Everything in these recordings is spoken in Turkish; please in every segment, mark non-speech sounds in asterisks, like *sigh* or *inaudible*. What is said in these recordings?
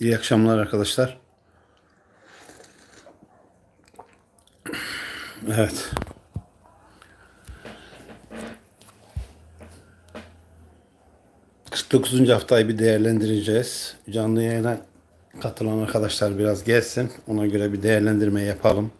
İyi akşamlar arkadaşlar. Evet. ...49. haftayı bir değerlendireceğiz. Canlı yayına katılan arkadaşlar biraz gelsin. Ona göre bir değerlendirme yapalım.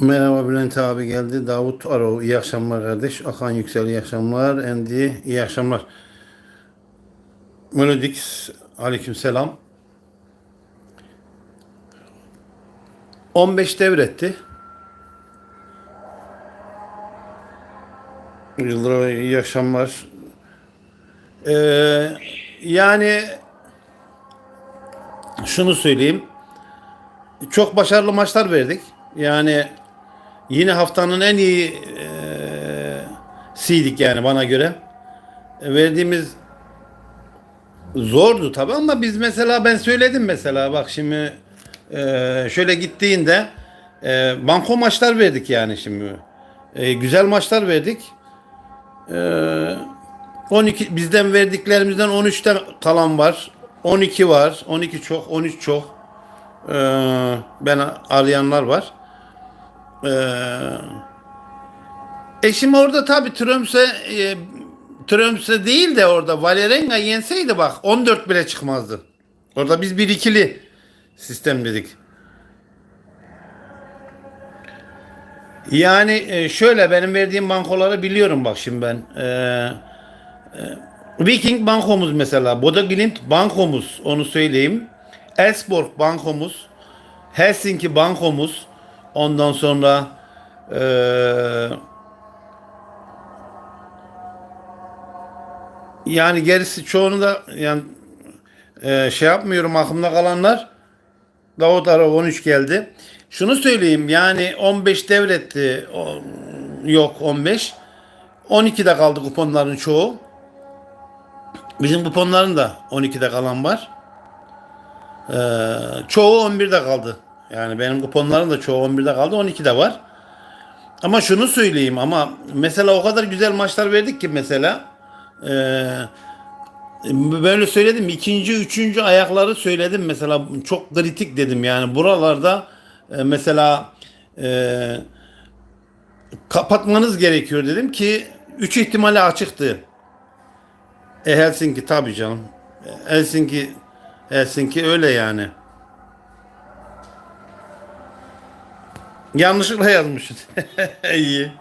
Merhaba Bülent abi geldi. Davut Arov iyi akşamlar kardeş. Akan Yüksel iyi akşamlar. Endi iyi akşamlar. Melodix aleyküm selam. 15 devretti. Yıldırım iyi akşamlar. Ee, yani şunu söyleyeyim. Çok başarılı maçlar verdik. Yani yine haftanın en iyi e, siydik yani bana göre. E, verdiğimiz zordu tabi ama biz mesela ben söyledim mesela bak şimdi e, şöyle gittiğinde e, banko maçlar verdik yani şimdi. Güzel maçlar verdik. E, 12 bizden verdiklerimizden 13'te kalan var. 12 var. 12 çok, 13 çok. E, ben arayanlar var. Ee, eşim orada tabii Tromsø e, Tromsø değil de orada Valerenga yenseydi bak 14 bile çıkmazdı. Orada biz bir ikili sistem dedik. Yani e, şöyle benim verdiğim bankoları biliyorum bak şimdi ben. Ee, e, Viking bankomuz mesela, Boda Glimt bankomuz onu söyleyeyim. Elfsborg bankomuz, Helsinki bankomuz, ondan sonra eee yani gerisi çoğunu da yani eee, şey yapmıyorum aklımda kalanlar Davut Ara 13 geldi. Şunu söyleyeyim yani 15 devretti. O- yok 15. 12'de kaldı kuponların çoğu. Bizim kuponların da 12'de kalan var. Ee, çoğu 11'de kaldı. Yani benim kuponlarım da çoğu 11'de kaldı. 12'de var. Ama şunu söyleyeyim ama mesela o kadar güzel maçlar verdik ki mesela ee, böyle söyledim ikinci üçüncü ayakları söyledim mesela çok kritik dedim yani buralarda e, mesela e, kapatmanız gerekiyor dedim ki üç ihtimali açıktı. E Helsinki tabii canım. E, Helsinki Helsinki öyle yani. Yanlışlıkla yazmışsın. *laughs* iyi.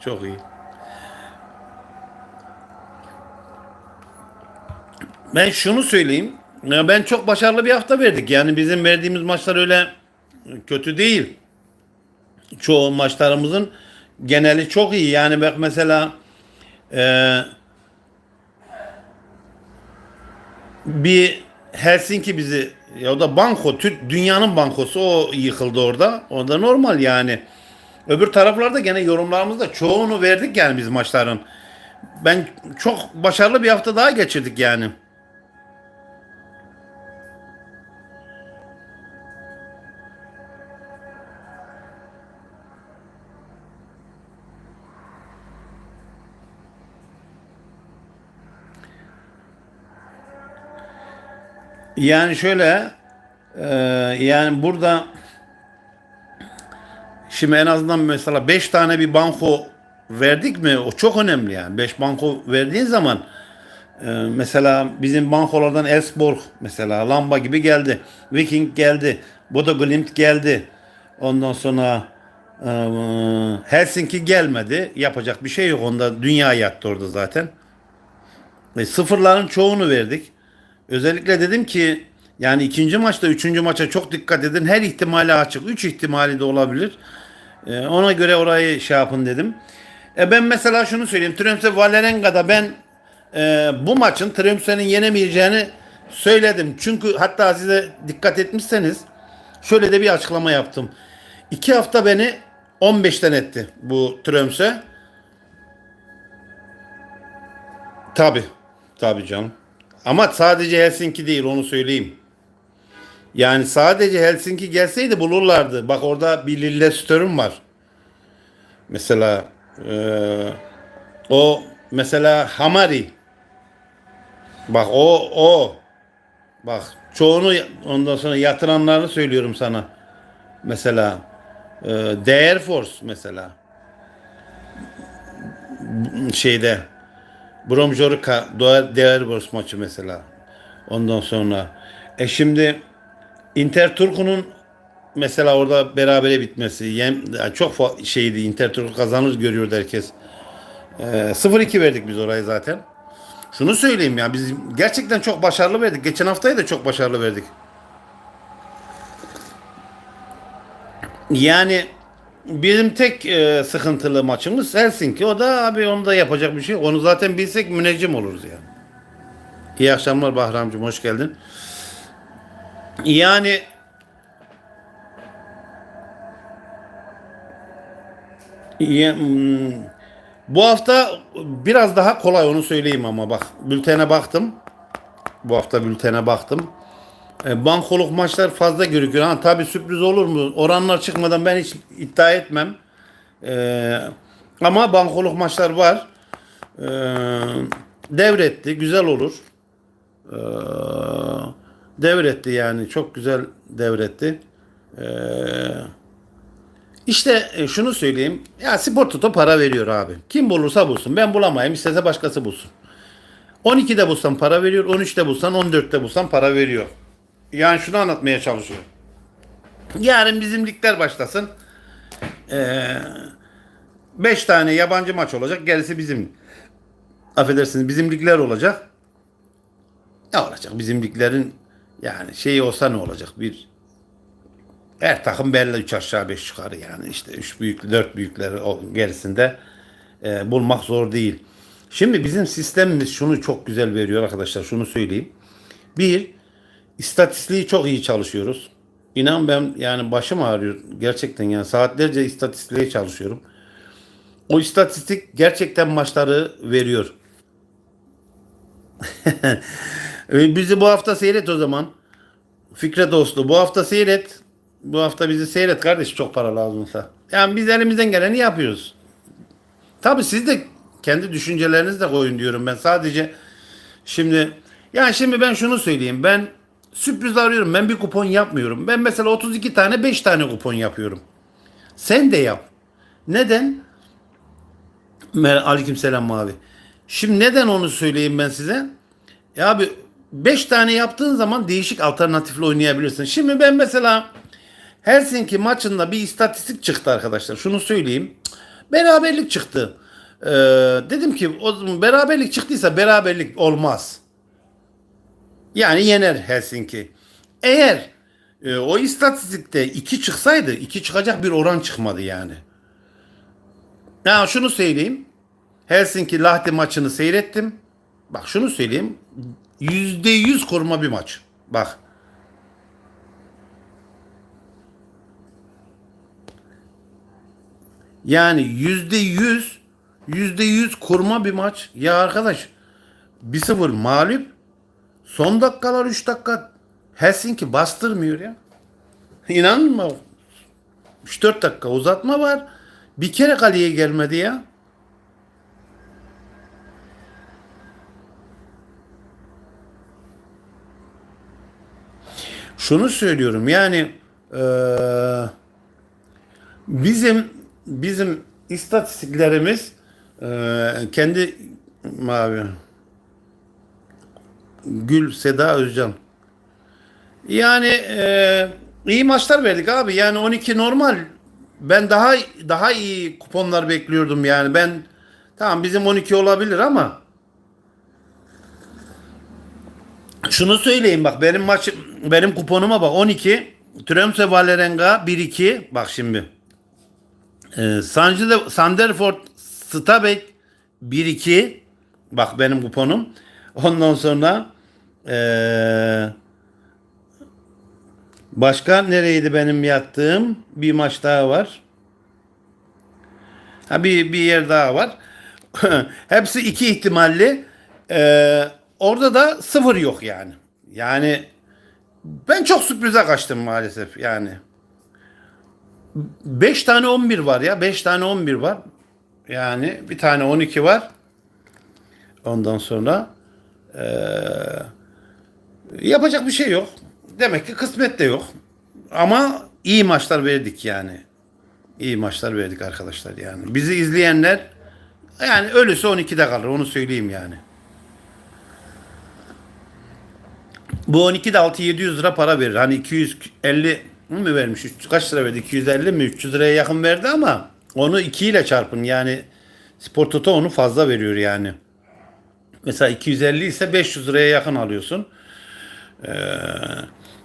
Çok iyi. Ben şunu söyleyeyim. Ya Ben çok başarılı bir hafta verdik. Yani bizim verdiğimiz maçlar öyle kötü değil. Çoğu maçlarımızın geneli çok iyi. Yani bak mesela eee bir Helsinki bizi ya da banko Türk dünyanın bankosu o yıkıldı orada. O da normal yani. Öbür taraflarda gene yorumlarımızda çoğunu verdik yani biz maçların. Ben çok başarılı bir hafta daha geçirdik yani. Yani şöyle e, yani burada şimdi en azından mesela 5 tane bir banko verdik mi o çok önemli yani. 5 banko verdiğin zaman e, mesela bizim bankolardan Elfsborg mesela Lamba gibi geldi. Viking geldi. Bodo Glimt geldi. Ondan sonra e, Helsinki gelmedi. Yapacak bir şey yok. Onda dünya yattı orada zaten. E, sıfırların çoğunu verdik. Özellikle dedim ki yani ikinci maçta üçüncü maça çok dikkat edin. Her ihtimali açık. Üç ihtimali de olabilir. E, ona göre orayı şey yapın dedim. E, ben mesela şunu söyleyeyim. Tromsø Valerenga'da ben e, bu maçın Tromsø'nin yenemeyeceğini Söyledim. Çünkü hatta size dikkat etmişseniz şöyle de bir açıklama yaptım. İki hafta beni 15'ten etti bu Tromsø. Tabi. Tabi canım. Ama sadece Helsinki değil onu söyleyeyim. Yani sadece Helsinki gelseydi bulurlardı. Bak orada bir Lillestrøm var. Mesela eee, o mesela Hamari. Bak o o. Bak çoğunu ondan sonra yatıranlarını söylüyorum sana. Mesela e, Force mesela. Şeyde Bromjorka Değer Force maçı mesela. Ondan sonra e şimdi Inter Turku'nun mesela orada berabere bitmesi yem, çok şeydi Inter Turku kazanır görüyordu herkes. E, 0-2 verdik biz orayı zaten. Şunu söyleyeyim ya biz gerçekten çok başarılı verdik. Geçen haftayı da çok başarılı verdik. Yani bizim tek e, sıkıntılı maçımız Helsinki. O da abi onda yapacak bir şey. Onu zaten bilsek müneccim oluruz yani. İyi akşamlar Bahramcığım hoş geldin. Yani Ya, hmm, bu hafta biraz daha kolay onu söyleyeyim ama bak bültene baktım. Bu hafta bültene baktım. E, bankoluk maçlar fazla görüküyor. Ha, tabii sürpriz olur mu? Oranlar çıkmadan ben hiç iddia etmem. E, ama bankoluk maçlar var. E, devretti. Güzel olur. E, devretti yani. Çok güzel devretti. Eee işte e, şunu söyleyeyim. Ya Spor Toto para veriyor abi. Kim bulursa bulsun. Ben bulamayayım. istese başkası bulsun. 12'de bulsan para veriyor. 13'te bulsan 14'te bulsan para veriyor. Yani şunu anlatmaya çalışıyorum. Yarın bizim ligler başlasın. 5 tane yabancı maç olacak. Gerisi bizim. Affedersiniz bizim ligler olacak. Ne olacak? Bizim liglerin yani şeyi olsa ne olacak? Bir her takım belli 3 aşağı 5 yukarı yani işte 3 büyük 4 büyükleri gerisinde e, bulmak zor değil. Şimdi bizim sistemimiz şunu çok güzel veriyor arkadaşlar şunu söyleyeyim. Bir istatistiği çok iyi çalışıyoruz. İnan ben yani başım ağrıyor gerçekten yani saatlerce istatistiğe çalışıyorum. O istatistik gerçekten maçları veriyor. *laughs* E, Bizi bu hafta seyret o zaman. Fikret Oslu bu hafta seyret. Bu hafta bizi seyret kardeş çok para lazımsa. Yani biz elimizden geleni yapıyoruz. Tabi siz de kendi düşüncelerinizi de koyun diyorum ben. Sadece şimdi yani şimdi ben şunu söyleyeyim. Ben sürpriz arıyorum. Ben bir kupon yapmıyorum. Ben mesela 32 tane 5 tane kupon yapıyorum. Sen de yap. Neden? Mer Aleykümselam mavi. Şimdi neden onu söyleyeyim ben size? Ya abi 5 tane yaptığın zaman değişik alternatifle oynayabilirsin. Şimdi ben mesela Helsinki maçında bir istatistik çıktı arkadaşlar. Şunu söyleyeyim. Beraberlik çıktı. Ee, dedim ki o beraberlik çıktıysa beraberlik olmaz. Yani yener Helsinki. Eğer e, o istatistikte 2 çıksaydı 2 çıkacak bir oran çıkmadı yani. Ya şunu söyleyeyim. Helsinki Lahti maçını seyrettim. Bak şunu söyleyeyim. %100 koruma bir maç. Bak. Yani yüzde yüz yüzde yüz kurma bir maç. Ya arkadaş 1-0 mağlup. Son dakikalar 3 dakika Helsinki bastırmıyor ya. *laughs* İnanma. 3-4 dakika uzatma var. Bir kere kaleye gelmedi ya. Şunu söylüyorum yani eee Bizim bizim istatistiklerimiz e, kendi mavi Gül Seda Özcan. Yani e, iyi maçlar verdik abi. Yani 12 normal. Ben daha daha iyi kuponlar bekliyordum yani. Ben tamam bizim 12 olabilir ama şunu söyleyeyim bak benim maç benim kuponuma bak 12 Tromsø Valerenga 1-2 bak şimdi ee, Sancı'da Sanderford Stabek 1-2 bak benim kuponum. Ondan sonra Ee, başka nereydi benim yattığım? Bir maç daha var. Ha bir, bir yer daha var. *laughs* Hepsi iki ihtimalli. Ee, orada da sıfır yok yani. Yani ben çok sürprize kaçtım maalesef yani. 5 tane 11 var ya. 5 tane 11 var. Yani bir tane 12 var. Ondan sonra eee, yapacak bir şey yok. Demek ki kısmet de yok. Ama iyi maçlar verdik yani. İyi maçlar verdik arkadaşlar yani. Bizi izleyenler yani ölüsü 12'de kalır onu söyleyeyim yani. Bu 12'de 6-700 lira para verir. Hani 250 mi vermiş? Kaç lira verdi? 250 mi? 300 liraya yakın verdi ama onu 2 ile çarpın. Yani Spor Toto onu fazla veriyor yani. Mesela 250 ise 500 liraya yakın alıyorsun. Ee,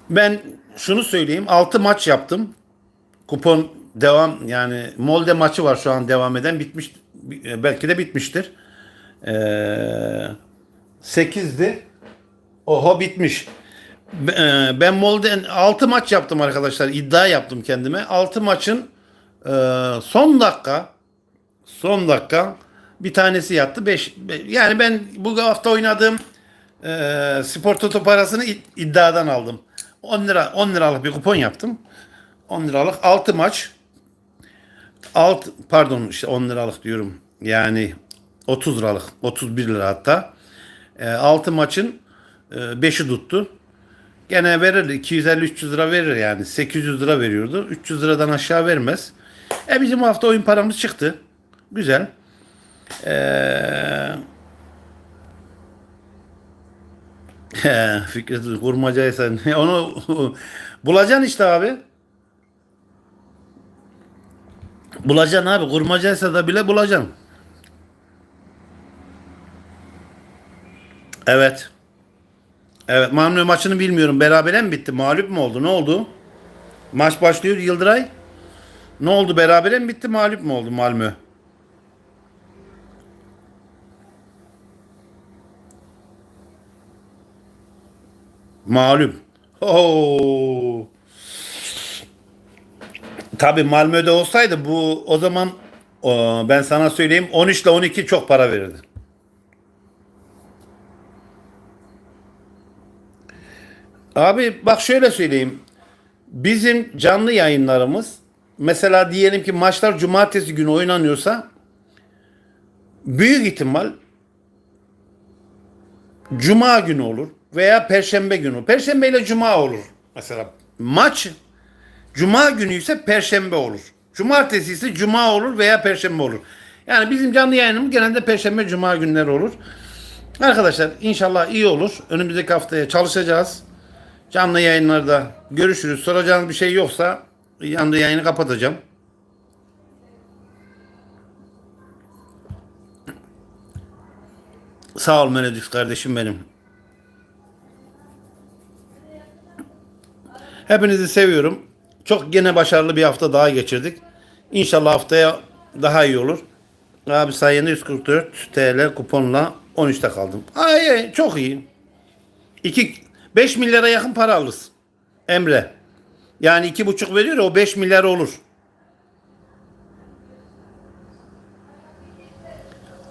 ben şunu söyleyeyim. 6 maç yaptım. Kupon devam yani Molde maçı var şu an devam eden. Bitmiş belki de bitmiştir. Ee, 8'di. Oho bitmiş. E, Ben Molde 6 maç yaptım arkadaşlar. İddia yaptım kendime. 6 maçın e, son dakika son dakika bir tanesi yattı. 5 yani ben bu hafta oynadığım e, spor toto parasını id- iddiadan aldım. 10 lira 10 liralık bir kupon yaptım. 10 liralık 6 maç 6 pardon işte 10 liralık diyorum. Yani 30 liralık 31 lira hatta. 6 maçın 5'i tuttu. Gene verir 250-300 lira verir yani 800 lira veriyordu. 300 liradan aşağı vermez. E bizim hafta oyun paramız çıktı. Güzel. Ee, He, Fikret kurmacaysa *laughs* onu bulacaksın işte abi. Bulacaksın abi. Kurmacaysa da bile bulacaksın. Evet. Evet. Malmö maçını bilmiyorum. Berabere mi bitti? Mağlup mu oldu? Ne oldu? Maç başlıyor Yıldıray. Ne oldu? Berabere mi bitti? Mağlup mu oldu Malmö? Mağlup. Oo. Tabii Malmö'de olsaydı bu o zaman o, ben sana söyleyeyim 13 ile 12 çok para verirdi. Abi bak şöyle söyleyeyim. Bizim canlı yayınlarımız mesela diyelim ki maçlar cumartesi günü oynanıyorsa büyük ihtimal cuma günü olur veya perşembe günü. Perşembe ile cuma olur. Mesela maç cuma günü ise perşembe olur. Cumartesi ise cuma olur veya perşembe olur. Yani bizim canlı yayınımız genelde perşembe cuma günleri olur. Arkadaşlar inşallah iyi olur. Önümüzdeki haftaya çalışacağız. Canlı yayınlarda görüşürüz. Soracağınız bir şey yoksa yandı yayını kapatacağım. Sağ ol Menedix kardeşim benim. Hepinizi seviyorum. Çok gene başarılı bir hafta daha geçirdik. İnşallah haftaya daha iyi olur. Abi sayende 144 TL kuponla 13'te kaldım. Ay, çok iyi. 2 5 milyara yakın para alırız. Emre. Yani iki buçuk veriyor ya, o 5 milyar olur.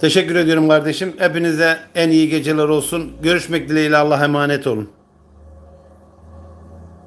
Teşekkür ediyorum kardeşim. Hepinize en iyi geceler olsun. Görüşmek dileğiyle Allah'a emanet olun.